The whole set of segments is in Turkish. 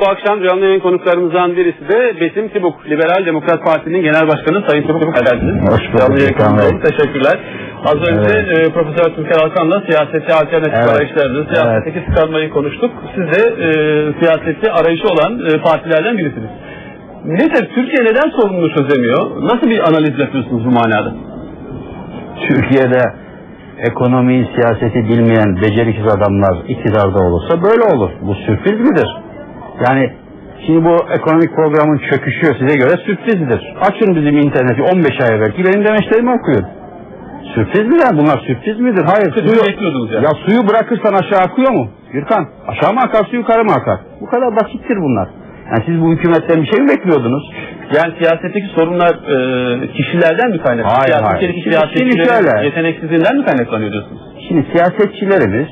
Bu akşam canlı yayın konuklarımızdan birisi de Besim Tibuk, Liberal Demokrat Parti'nin Genel Başkanı Sayın Tibuk. Geldiniz. Hoş bulduk Canlı yayın. Teşekkürler. Az önce e, Profesör Türker Alkan'la siyaseti alternatif Evet. arayışlarını, siyasetteki tıkanmayı konuştuk. Siz de e, siyaseti arayışı olan e, partilerden birisiniz. Nedir? Türkiye neden sorununu çözemiyor? Nasıl bir analiz yapıyorsunuz bu manada? Türkiye'de ekonomiyi, siyaseti bilmeyen beceriksiz adamlar iktidarda olursa böyle olur. Bu sürpriz midir? Yani şimdi bu ekonomik programın çöküşü size göre sürprizdir. Açın bizim interneti 15 ay evvelki benim demeçlerimi okuyun. Sürpriz mi ya? Bunlar sürpriz midir? Hayır. Siz Suyu, bekliyordunuz yani. ya suyu bırakırsan aşağı akıyor mu? Gürkan aşağı mı akar su yukarı mı akar? Bu kadar basittir bunlar. Yani siz bu hükümetten bir şey mi bekliyordunuz? Yani siyasetteki sorunlar e, kişilerden mi kaynaklanıyor? Hayır, hayır. Siyasetçilerin şöyle. yeteneksizliğinden mi kaynaklanıyor diyorsunuz? Şimdi siyasetçilerimiz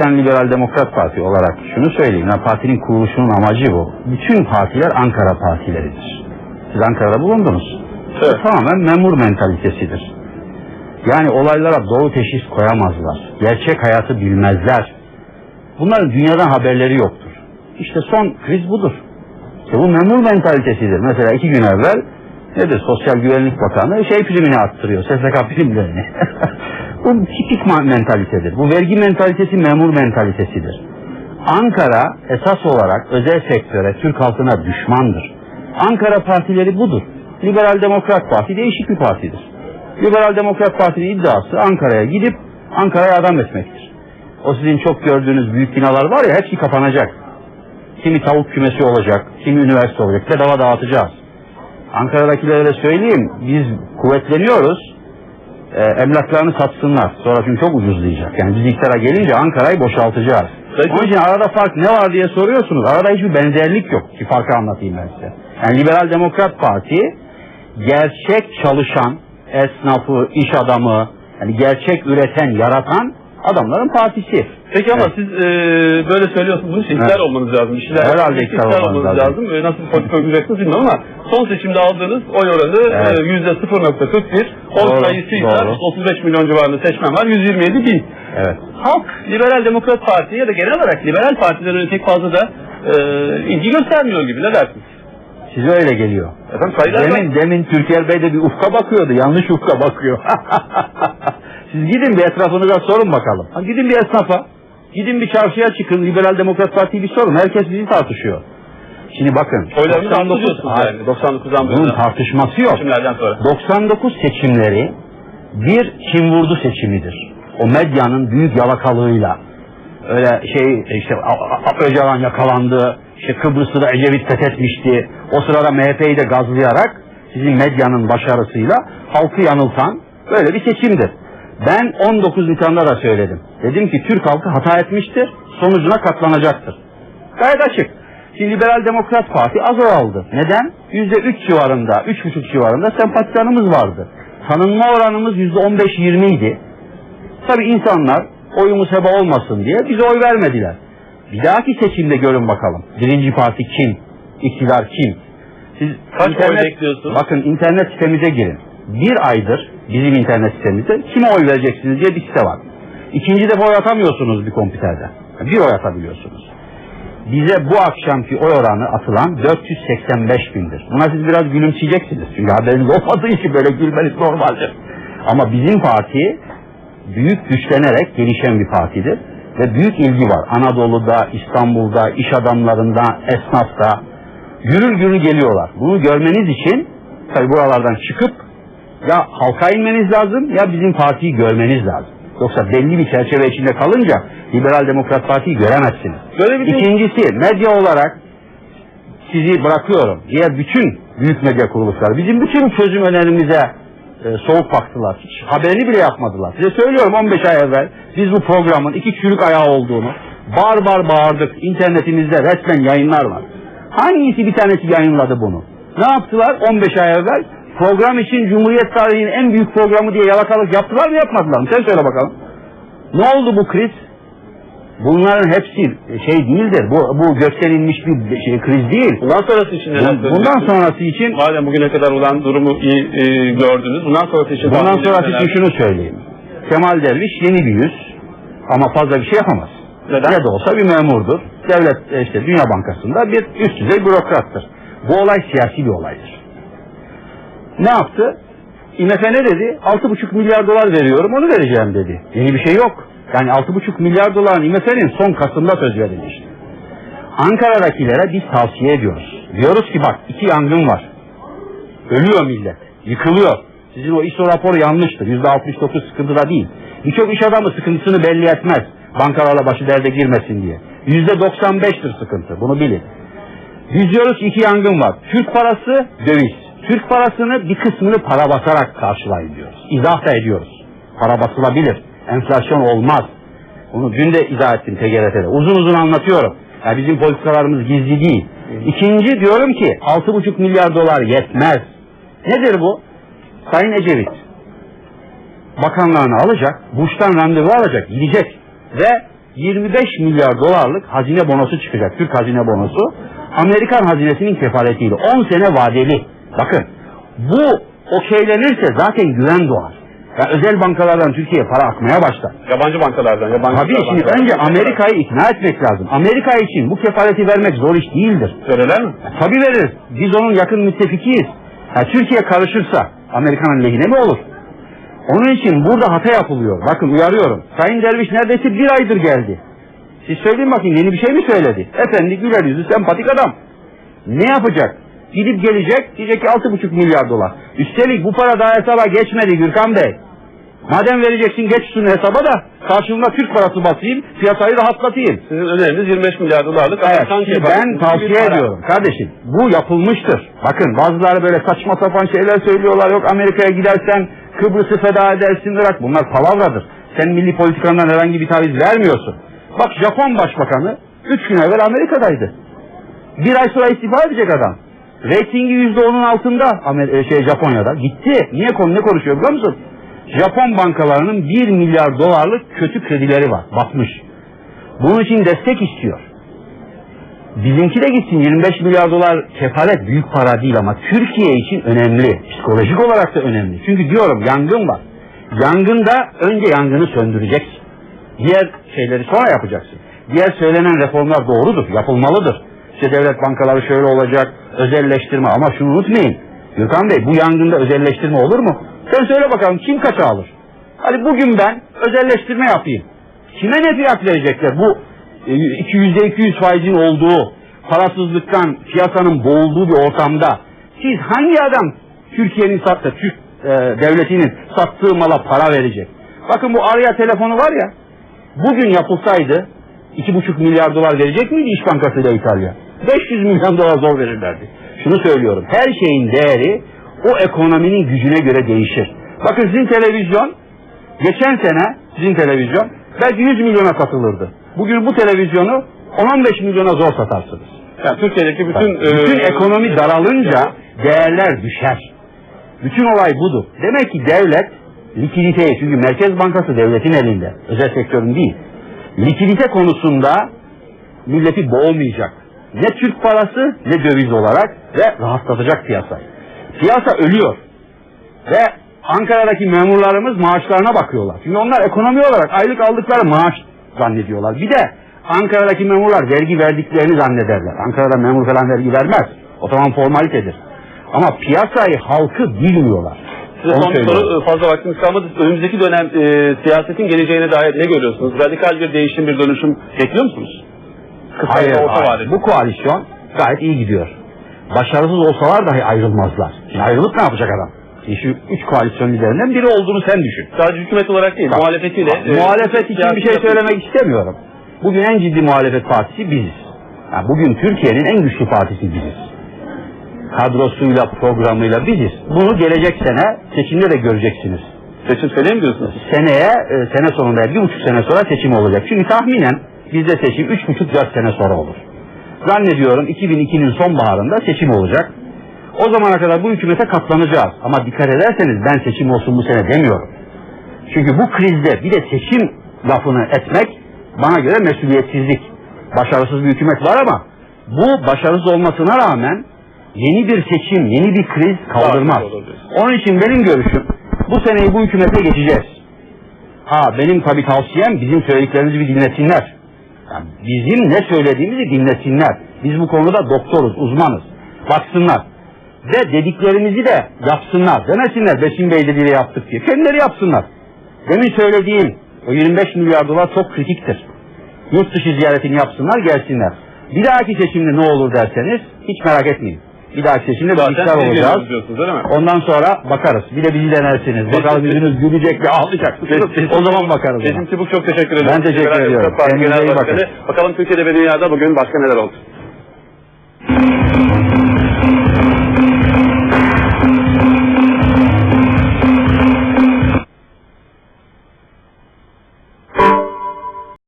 ben Liberal Demokrat Parti olarak şunu söyleyeyim. Yani partinin kuruluşunun amacı bu. Bütün partiler Ankara partileridir. Siz Ankara'da bulundunuz. Evet. Bu tamamen memur mentalitesidir. Yani olaylara doğru teşhis koyamazlar. Gerçek hayatı bilmezler. Bunların dünyadan haberleri yoktur. İşte son kriz budur. İşte bu memur mentalitesidir. Mesela iki gün evvel nedir? Sosyal Güvenlik Bakanı şey primini arttırıyor. SSK primlerini. bu tipik mentalitedir. Bu vergi mentalitesi memur mentalitesidir. Ankara esas olarak özel sektöre, Türk halkına düşmandır. Ankara partileri budur. Liberal Demokrat Parti değişik bir partidir. Liberal Demokrat Parti'nin iddiası Ankara'ya gidip Ankara'ya adam etmektir. O sizin çok gördüğünüz büyük binalar var ya hepsi kapanacak. Kimi tavuk kümesi olacak, kimi üniversite olacak. Bedava dağıtacağız. Ankara'dakilere söyleyeyim, biz kuvvetleniyoruz. E, emlaklarını satsınlar. Sonra çünkü çok ucuzlayacak. Yani biz iktidara gelince Ankara'yı boşaltacağız. Peki. Onun için arada fark ne var diye soruyorsunuz. Arada hiçbir benzerlik yok. Ki farkı anlatayım ben size. Yani Liberal Demokrat Parti gerçek çalışan, esnafı, iş adamı, yani gerçek üreten, yaratan adamların partisi. Peki ama Evet. siz e, böyle söylüyorsunuz. Bunun için iktidar Evet. olmanız lazım. İşler, Herhalde iktidar olmanız lazım. E, nasıl bir politika uygulayacaksınız bilmiyorum ama son seçimde aldığınız oy oranı Evet. e, yüzde 0.41. Oy Doğru, sayısıysa doğru. 35 milyon civarında seçmen var. 127 bin. Evet. Halk Liberal Demokrat Parti ya da genel olarak liberal partilerin pek fazla da e, ilgi göstermiyor gibi. Ne dersiniz? Size öyle geliyor. Efendim sayılar var. Demin, demin Türker Bey de bir ufka bakıyordu. Yanlış ufka bakıyor. Siz gidin bir etrafınıza sorun bakalım. Ha, gidin bir esnafa. Gidin bir çarşıya çıkın. Liberal Demokrat Parti'yi bir sorun. Herkes bizi tartışıyor. Şimdi bakın. Oylarını 99 artırıyorsunuz Hayır, yani. 99'dan Bunun tartışması yok. Seçimlerden sonra. 99 seçimleri bir kim vurdu seçimidir. O medyanın büyük yalakalığıyla öyle şey işte Öcalan yakalandı. işte Kıbrıs'ı da Ecevit fethetmişti. O sırada MHP'yi de gazlayarak sizin medyanın başarısıyla halkı yanıltan böyle bir seçimdir. Ben 19 Nisan'da da söyledim. Dedim ki Türk halkı hata etmiştir. Sonucuna katlanacaktır. Gayet açık. Şimdi Liberal Demokrat Parti az oy aldı. Neden? Yüzde üç civarında, üç buçuk civarında sempatizanımız vardı. Tanınma oranımız yüzde on beş yirmi idi. Tabi insanlar oyumuz heba olmasın diye bize oy vermediler. Bir dahaki seçimde görün bakalım. Birinci parti kim? İktidar kim? Siz Kaç oy bekliyorsunuz? Bakın internet sitemize girin. Bir aydır bizim internet sitemizde kime oy vereceksiniz diye bir site var. İkinci defa oy atamıyorsunuz bir kompüterde. Bir oy atabiliyorsunuz. Bize bu akşamki oy oranı atılan 485 bindir. Buna siz biraz gülümseyeceksiniz. Çünkü haberiniz olmadığı için böyle gülmeniz normaldir. Ama bizim parti büyük güçlenerek gelişen bir partidir. Ve büyük ilgi var. Anadolu'da, İstanbul'da, iş adamlarında, esnafta. Gürül gürül geliyorlar. Bunu görmeniz için tabi buralardan çıkıp ya halka inmeniz lazım ya bizim partiyi görmeniz lazım. Yoksa belli bir çerçeve içinde kalınca Liberal Demokrat Parti'yi göremezsiniz. Görebildiğiniz İkincisi medya olarak sizi bırakıyorum. Diğer bütün büyük medya kuruluşları bizim bütün çözüm önerimize e, soğuk baktılar. Hiç haberini bile yapmadılar. Size söylüyorum 15 ay evvel biz bu programın iki çürük ayağı olduğunu bar bar bağırdık. İnternetimizde resmen yayınlar var. Hangisi bir tanesi yayınladı bunu? Ne yaptılar 15 ay evvel? Program için Cumhuriyet tarihinin en büyük programı diye yalakalık yaptılar mı yapmadılar mı? Sen söyle bakalım. Ne oldu bu kriz? Bunların hepsi şey değildir. Bu, bu gösterilmiş bir şey, kriz değil. Bundan sonrası için neler Bun- Bundan söyleyeceksiniz? sonrası için Madem bugüne kadar olan durumu iyi e, gördünüz. Bundan sonrası için bundan sonrası için şunu söyleyeyim. Kemal Derviş yeni bir yüz ama fazla bir şey yapamaz. Neden? Ne de olsa bir memurdur. devlet e, işte Dünya Bankası'nda bir üst düzey bürokrattır. Bu olay siyasi bir olaydır. Ne yaptı? IMF ne dedi? 6,5 milyar dolar veriyorum onu vereceğim dedi. Yeni bir şey yok. Yani 6,5 milyar doların IMF'nin son Kasım'da söz verilmişti. Ankara'dakilere biz tavsiye ediyoruz. Diyoruz ki bak iki yangın var. Ölüyor millet. Yıkılıyor. Sizin o ISO raporu yanlıştır. %69 sıkıntıda değil. Birçok iş adamı sıkıntısını belli etmez. Bankalarla başı derde girmesin diye. %95'tir sıkıntı. Bunu bilin. Biz diyoruz ki iki yangın var. Türk parası döviz. Türk parasını bir kısmını para basarak karşılayın diyoruz. İzah da ediyoruz. Para basılabilir. Enflasyon olmaz. Bunu dün de izah ettim TGRT'de. Uzun uzun anlatıyorum. Ya bizim politikalarımız gizli değil. İkinci diyorum ki 6,5 milyar dolar yetmez. Nedir bu? Sayın Ecevit bakanlığını alacak, Bush'tan randevu alacak, gidecek ve 25 milyar dolarlık hazine bonosu çıkacak. Türk hazine bonosu. Amerikan hazinesinin kefaletiyle 10 sene vadeli. Bakın bu okeylenirse zaten güven doğar. Ya özel bankalardan Türkiye'ye para akmaya başlar. Yabancı bankalardan, yabancı Tabii şimdi bankalardan. önce Amerika'yı ikna etmek lazım. Amerika için bu kefaleti vermek zor iş değildir. Verirler mi? Tabii veririz. Biz onun yakın müttefikiyiz. Ha, Türkiye karışırsa Amerika'nın lehine mi olur? Onun için burada hata yapılıyor. Bakın uyarıyorum. Sayın Derviş neredeyse bir aydır geldi. Siz söyleyin bakayım yeni bir şey mi söyledi? Efendi güler yüzlü sempatik adam. Ne yapacak? Gidip gelecek diyecek ki altı buçuk milyar dolar. Üstelik bu para daha hesaba geçmedi Gürkan Bey. Madem vereceksin geç şunu hesaba da karşılığında Türk parası basayım piyasayı rahatlatayım. Sizin öneriniz 25 milyar dolarlık Evet, şimdi ben tavsiye bir para. ediyorum kardeşim. Bu yapılmıştır. Bakın bazıları böyle saçma sapan şeyler söylüyorlar. Yok Amerika'ya gidersen Kıbrıs'ı feda edersin Irak. Bunlar palavradır. Sen milli politikandan herhangi bir taviz vermiyorsun. Bak Japon başbakanı 3 gün evvel Amerika'daydı. Bir ay sonra istifa edecek adam. Yüzde onun altında Amer- e, şey Japonya'da. Gitti. Niye konu ne konuşuyor biliyor musun? Japon bankalarının 1 milyar dolarlık kötü kredileri var. Batmış. Bunun için destek istiyor. Bizimki de gitsin 25 milyar dolar kefalet büyük para değil ama Türkiye için önemli. Psikolojik olarak da önemli. Çünkü diyorum yangın var. Yangında önce yangını söndüreceksin. Diğer şeyleri sonra yapacaksın. Diğer söylenen reformlar doğrudur, yapılmalıdır. İşte devlet bankaları şöyle olacak, özelleştirme ama şunu unutmayın. Gürkan Bey bu yangında özelleştirme olur mu? Sen söyle bakalım kim kaça alır? Hadi bugün ben özelleştirme yapayım. Kime ne fiyat verecekler? Bu e, iki yüzde 200 faizin olduğu, parasızlıktan piyasanın boğulduğu bir ortamda siz hangi adam Türkiye'nin sattığı, Türk e, devletinin sattığı mala para verecek? Bakın bu araya telefonu var ya, bugün yapılsaydı iki buçuk milyar dolar verecek miydi İş Bankası ile İtalya? 500 milyon dolar zor verirlerdi. Şunu söylüyorum, her şeyin değeri o ekonominin gücüne göre değişir. Bakın sizin televizyon, geçen sene sizin televizyon belki 100 milyona satılırdı. Bugün bu televizyonu 10-15 milyona zor satarsınız. Yani Türkiye'deki bütün, Bütün e, ekonomi daralınca değerler düşer. Bütün olay budur. Demek ki devlet likiditeyi çünkü Merkez Bankası devletin elinde. Özel sektörün değil. Likidite konusunda milleti boğmayacak. Ne Türk parası ne döviz olarak ve rahatlatacak piyasayı. Piyasa ölüyor. Ve Ankara'daki memurlarımız maaşlarına bakıyorlar. Çünkü onlar ekonomi olarak aylık aldıkları maaş zannediyorlar. Bir de Ankara'daki memurlar vergi verdiklerini zannederler. Ankara'da memur falan vergi vermez. O zaman formalitedir. Ama piyasayı halkı bilmiyorlar. Size son bir soru e, fazla vaktimiz kalmadı. Önümüzdeki dönem e, siyasetin geleceğine dair ne görüyorsunuz? Radikal bir değişim, bir dönüşüm bekliyor musunuz? Kısa Hayır, ve orta hayır. Bu koalisyon gayet iyi gidiyor. Başarısız olsalar dahi ayrılmazlar. Şimdi ayrılıp ne yapacak adam? Şimdi şu üç koalisyon liderinden biri olduğunu sen düşün. Sadece hükümet olarak değil, Bak, muhalefetiyle. e, muhalefet için bir şey söylemek istemiyorum. Bugün en ciddi muhalefet partisi biziz. Yani bugün Türkiye'nin en güçlü partisi biziz. Kadrosuyla, programıyla biziz. Bunu gelecek sene seçimde de göreceksiniz. Seçim seneye mi diyorsunuz? Seneye, e, sene sonunda bir buçuk sene sonra seçim olacak. Çünkü tahminen bizde seçim üç buçuk dört sene sonra olur. Zannediyorum 2002'nin sonbaharında seçim olacak. O zamana kadar bu hükümete katlanacağız. Ama dikkat ederseniz ben seçim olsun bu sene demiyorum. Çünkü bu krizde bir de seçim lafını etmek bana göre mesuliyetsizlik. Başarısız bir hükümet var ama bu başarısız olmasına rağmen yeni bir seçim, yeni bir kriz kaldırmaz. Onun için benim görüşüm bu seneyi bu hükümete geçeceğiz. Ha benim tabii tavsiyem bizim söylediklerimizi bir dinlesinler. Yani bizim ne söylediğimizi dinlesinler. Biz bu konuda doktoruz, uzmanız. Baksınlar. Ve dediklerimizi de yapsınlar. Demesinler Besim Bey dediği yaptık diye. Kendileri yapsınlar. Demin söylediğim o 25 milyar dolar çok kritiktir. Yurt dışı ziyaretini yapsınlar gelsinler. Bir dahaki seçimde ne olur derseniz hiç merak etmeyin. Bir dahaki seçimde biz Zaten olacağız. geliyorsunuz mi? Ondan sonra bakarız. Bir de bizi denersiniz. Bakalım Peki. yüzünüz gülecek mi ağlayacak mı? O zaman bakarız. ona. Seçim çok teşekkür ederim. Ben teşekkür ediyorum. Kendinize Genel iyi bakın. Bakalım Türkiye'de ve dünyada bugün başka neler oldu?